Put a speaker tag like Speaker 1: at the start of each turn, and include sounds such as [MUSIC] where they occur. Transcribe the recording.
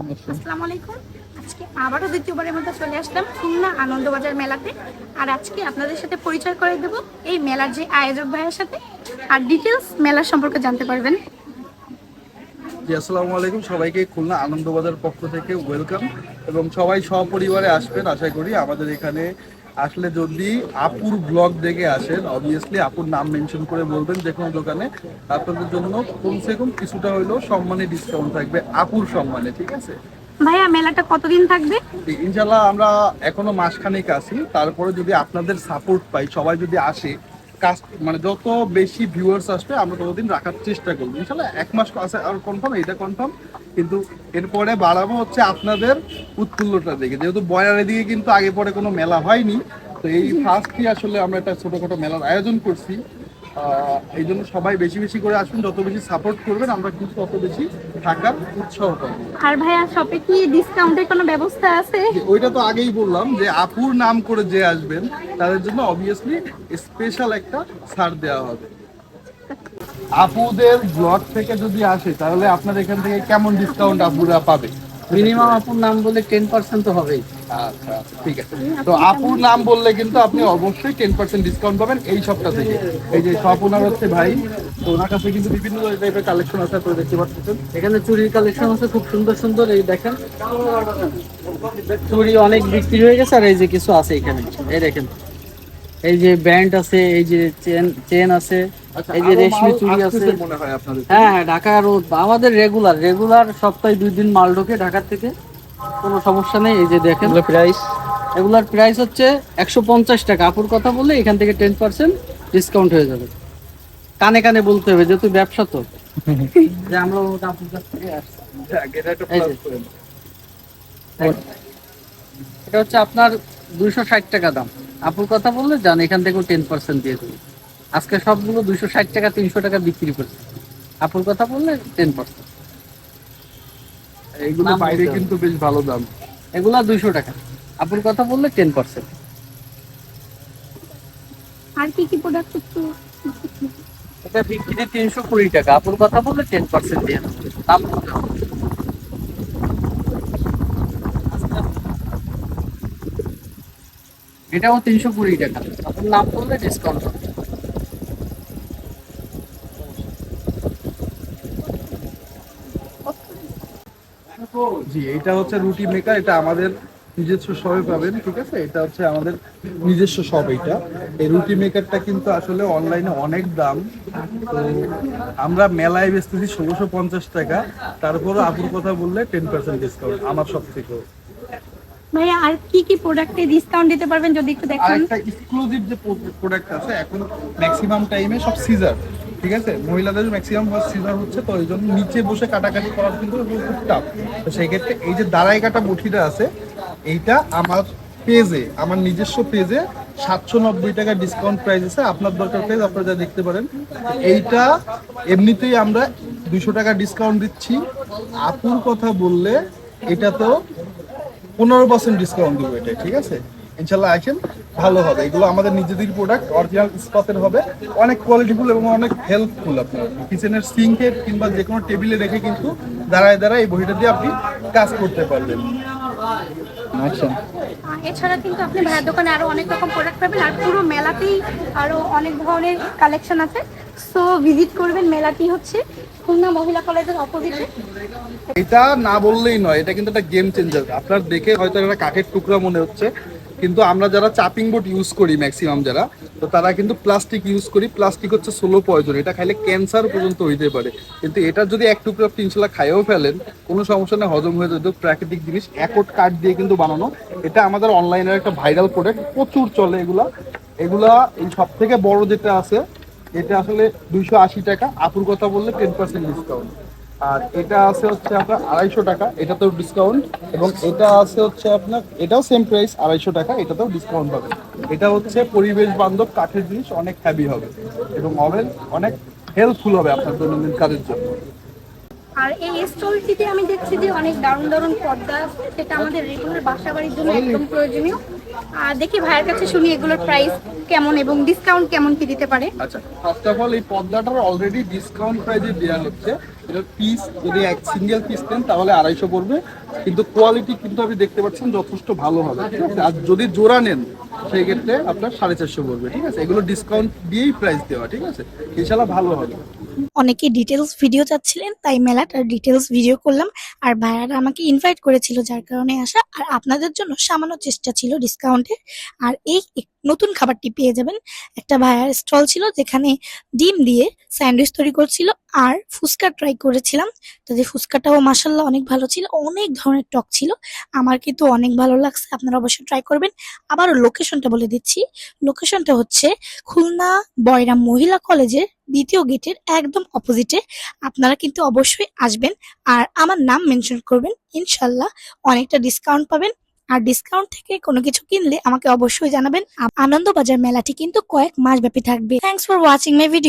Speaker 1: আসসালামু আলাইকুম আজকে আবারও দ্বিতীয়বারের চলে আসলাম আনন্দবাজার মেলাতে। আর আজকে আপনাদের সাথে পরিচয় এই মেলার যে আয়োজক সাথে। আর ডিটেলস মেলার সম্পর্কে জানতে পারবেন।
Speaker 2: জি সবাইকে খুলনা আনন্দবাজার পক্ষ থেকে ওয়েলকাম এবং সবাই সপরিবারে আসবেন, আশা করি আমাদের এখানে আসলে যদি আপুর ব্লগ দেখে আসেন অবভিয়াসলি আপুর নাম মেনশন করে বলবেন যে কোনো দোকানে। আপনাদের জন্য কমসে কম কিছুটা হইলেও সম্মানে ডিসকাউন্ট থাকবে আপুর সম্মানে ঠিক আছে?
Speaker 1: ভাইয়া মেলাটা কতদিন থাকবে?
Speaker 2: ইনশাল্লাহ আমরা এখনও মাসখানেক আছি। তারপরে যদি আপনাদের সাপোর্ট পাই সবাই যদি আসে মানে যত বেশি ভিউয়ার্স আসবে, আমরা ততদিন রাখার চেষ্টা করব। ইনশাল্লাহ এক মাস আছে, আর কনফার্ম এটা কনফার্ম কিন্তু এরপরে বাড়াবো হচ্ছে আপনাদের উৎফুল্লটা দেখে যেহেতু বয়ারের দিকে কিন্তু আগে পরে কোনো মেলা হয়নি, তো এই ফার্স্টই আসলে আমরা একটা ছোটখাটো মেলার আয়োজন করছি। এই জন্য সবাই বেশি বেশি করে আসবেন। যত বেশি সাপোর্ট করবেন আমরা কিন্তু তত বেশি থাকার উৎসাহ পাবো।
Speaker 1: আর ভাইয়া শপে কি ডিসকাউন্টের কোনো ব্যবস্থা আছে?
Speaker 2: ওইটা তো আগেই বললাম যে আপুর নাম করে যে আসবেন তাদের জন্য অবভিয়াসলি স্পেশাল একটা ছাড় দেওয়া হবে। আপুদের ব্লগ থেকে যদি আসে তাহলে আপনার এখান থেকে কেমন ডিসকাউন্ট আপুরা পাবে?
Speaker 3: মিনিমাম আপনার নাম বলে টেন পার্সেন্ট তো হবেই।
Speaker 2: আচ্ছা আচ্ছা, ঠিক আছে। তো আপুর নাম বললে কিন্তু আপনি অবশ্যই টেন পার্সেন্ট ডিসকাউন্ট পাবেন এই সপ্তাহ থেকে। এই যে সব ওনার হচ্ছে ভাই তো ওনার কাছে কিন্তু বিভিন্ন টাইপের কালেকশন আছে আপনারা দেখতে পাচ্ছেন।
Speaker 3: এখানে চুরির কালেকশন আছে খুব সুন্দর সুন্দর এই দেখেন। চুরি অনেক বিক্রি হয়ে গেছে আর এই যে কিছু আছে এখানে। এই দেখেন। এই যে ব্যান্ড আছে এই যে চেন চেন আছে। এই যে রেশমি চুড়ি আছে।
Speaker 2: মনে হয় আপনাদের
Speaker 3: হ্যাঁ হ্যাঁ ঢাকা রোড আমাদের রেগুলার রেগুলার সপ্তাহে দুই দিন মাল ঢোকে ঢাকার থেকে। কোনো সমস্যা নেই এই যে দেখেন। প্রাইস এগুলার প্রাইস হচ্ছে একশো পঞ্চাশ টাকা। আপুর কথা বললে এখান থেকে টেন পার্সেন্ট ডিসকাউন্ট হয়ে যাবে। কানে কানে বলতে হবে যেহেতু ব্যবসা তো। [LAUGHS] যে আমরা আপুর কাছ থেকে
Speaker 2: এটা একটা
Speaker 3: এই
Speaker 2: plus
Speaker 3: যে।
Speaker 2: point।
Speaker 3: এটা হচ্ছে আপনার দুইশো ষাট টাকা দাম। আপুর কথা বললে যান এখান থেকেও টেন পার্সেন্ট দিয়ে দেবো আজকে সবগুলো দুইশো ষাট টাকা তিনশো টাকা বিক্রি করছে। আপুর কথা বললে টেন পার্সেন্ট
Speaker 2: এইগুলো
Speaker 3: নাম
Speaker 2: বাইরে কিন্তু বেশ ভালো দাম।
Speaker 3: এগুলা দুইশো টাকা। আপুর কথা বললে টেন পার্সেন্ট
Speaker 1: আর কি কি প্রোডাক্ট একটু
Speaker 3: এটা বিক্রি তিনশো কুড়ি টাকা। আপুর কথা বললে টেন পার্সেন্ট দিয়ে দাম এটাও তিনশো কুড়ি টাকা। আপনার নাম করলে ডিসকাউন্ট হবে।
Speaker 2: জি এটা হচ্ছে রুটি মেকার এটা আমাদের নিজস্ব শপে পাবেন ঠিক আছে? এটা হচ্ছে আমাদের নিজস্ব শপ এটা এই রুটি মেকারটা কিন্তু আসলে অনলাইনে অনেক দাম। তো আমরা মেলায় বেচতেছি ষোলোশো পঞ্চাশ টাকা। তারপরে আপুর কথা বললে টেন পার্সেন্ট ডিসকাউন্ট আমার সব থেকে
Speaker 1: ভাইয়া আর কি কি প্রোডাক্টে ডিসকাউন্ট দিতে পারবেন যদি একটু দেখান?
Speaker 2: একটা এক্সক্লুসিভ যে প্রোডাক্ট আছে এখন ম্যাক্সিমাম টাইমে সব সিজার ঠিক আছে? মহিলাদের ম্যাক্সিমাম সিজার হচ্ছে তো ওই জন্য নিচে বসে কাটাকাটি করার কিন্তু খুব টাফ তো সেই ক্ষেত্রে এই যে দাঁড়াই কাটা বটিটা আছে, এইটা আমার পেজে আমার নিজস্ব পেজে সাতশো নব্বই টাকা ডিসকাউন্ট প্রাইস আছে। আপনার দরকার পেজ আপনারা যা দেখতে পারেন। এইটা এমনিতেই আমরা দুশো টাকা ডিসকাউন্ট দিচ্ছি। আপুর কথা বললে এটা তো পনেরো পার্সেন্ট ডিসকাউন্ট দেবো এটা, ঠিক আছে? ইনশাল্লাহ আসেন। ভালো হবে। এগুলো আমাদের নিজেদের প্রোডাক্ট অরিজিনাল ইস্পাতের হবে। অনেক কোয়ালিটিফুল এবং অনেক হেল্পফুল আপনার। কিচেনের সিঙ্কে কিংবা যে কোনো টেবিলে রেখে কিন্তু দাঁড়ায় দাঁড়ায় এই বইটা দিয়ে আপনি কাজ করতে পারবেন। আচ্ছা।
Speaker 1: এছাড়া কিন্তু আপনি ভাইয়ার দোকানে আরও অনেক রকম প্রোডাক্ট পাবেন আর পুরো মেলাতেই আরও অনেক ধরনের কালেকশন আছে। সো ভিজিট করবেন মেলাটি হচ্ছে খুলনা মহিলা কলেজের অপোজিটে
Speaker 2: এটা না বললেই নয় এটা কিন্তু একটা গেম চেঞ্জার আপনার দেখে হয়তো একটা কাঠের টুকরা মনে হচ্ছে। কিন্তু আমরা যারা চাপিং বোর্ড ইউজ করি ম্যাক্সিমাম যারা, তো তারা কিন্তু প্লাস্টিক ইউজ করি। প্লাস্টিক হচ্ছে সোলো পয়জন এটা খাইলে ক্যান্সার পর্যন্ত হইতে পারে। কিন্তু এটা যদি এক টুকরো আপনি খাইয়েও ফেলেন, কোনো সমস্যা নেই, হজম হয়ে যেত প্রাকৃতিক জিনিস একট কাঠ দিয়ে কিন্তু বানানো। এটা আমাদের অনলাইনের একটা ভাইরাল প্রোডাক্ট প্রচুর চলে এগুলা। এগুলা এই সব থেকে বড় যেটা আছে, এটা আসলে দুইশো আশি টাকা। আপুর কথা বললে টেন পার্সেন্ট ডিসকাউন্ট আর এটা আছে হচ্ছে আপনার আড়াইশো টাকা এটাতেও ডিসকাউন্ট এবং এটা আছে হচ্ছে আপনার এটাও সেম প্রাইস আড়াইশো টাকা এটাতেও ডিসকাউন্ট পাবে এটা হচ্ছে পরিবেশ বান্ধব কাঠের জিনিস অনেক হ্যাভি হবে এবং ওভেন অনেক হেল্পফুল হবে আপনার দৈনন্দিন কাজের জন্য।
Speaker 1: আর এই স্টলটিতে আমি দেখছি যে অনেক দারুণ দারুণ পর্দা যেটা আমাদের রেগুলার বাসা বাড়ির জন্য একদম প্রয়োজনীয়। আর দেখি ভাইয়ের কাছে শুনি এগুলোর প্রাইস কেমন এবং ডিসকাউন্ট কেমন কি দিতে পারে?
Speaker 2: আচ্ছা ফার্স্ট অফ অল এই পদ্মাটার অলরেডি ডিসকাউন্ট প্রাইজে দেওয়া হচ্ছে। এটার পিস যদি এক সিঙ্গেল পিস নেন, তাহলে আড়াইশো পড়বে। কিন্তু কোয়ালিটি কিন্তু আপনি দেখতে পাচ্ছেন যথেষ্ট ভালো হবে, ঠিক আছে? আর যদি জোড়া নেন সেই ক্ষেত্রে আপনার সাড়ে চারশো পড়বে, ঠিক আছে? এগুলো ডিসকাউন্ট দিয়েই প্রাইস দেওয়া, ঠিক আছে? ইনশাল্লাহ ভালো হবে।
Speaker 1: অনেকে ডিটেলস ভিডিও চাচ্ছিলেন, তাই মেলাটার ডিটেলস ভিডিও করলাম। আর ভাইয়ারা আমাকে ইনভাইট করেছিল, যার কারণে আসা আর আপনাদের জন্য সামান্য চেষ্টা ছিল ডিসকাউন্টের আর এই নতুন খাবারটি পেয়ে যাবেন। একটা ভাইয়ার স্টল ছিল, যেখানে ডিম দিয়ে স্যান্ডউইচ তৈরি করছিল, আর ফুচকা ট্রাই করেছিলাম। তাদের ফুচকাটাও মাসাল্লাহ অনেক ভালো ছিল, অনেক ধরনের টক ছিল। আমার কিন্তু অনেক ভালো লাগছে, আপনারা অবশ্যই ট্রাই করবেন। আবারও লোকেশনটা বলে দিচ্ছি। লোকেশনটা হচ্ছে খুলনা বয়রাম মহিলা কলেজের দ্বিতীয় গেটের একদম অপোজিটে আপনারা কিন্তু অবশ্যই আসবেন আর আমার নাম মেনশন করবেন, ইনশাল্লাহ অনেকটা ডিসকাউন্ট পাবেন। আর ডিসকাউন্ট থেকে কোনো কিছু কিনলে আমাকে অবশ্যই জানাবেন। আনন্দবাজার মেলাটি কিন্তু কয়েক মাস ব্যাপী থাকবে। Thanks for watching my video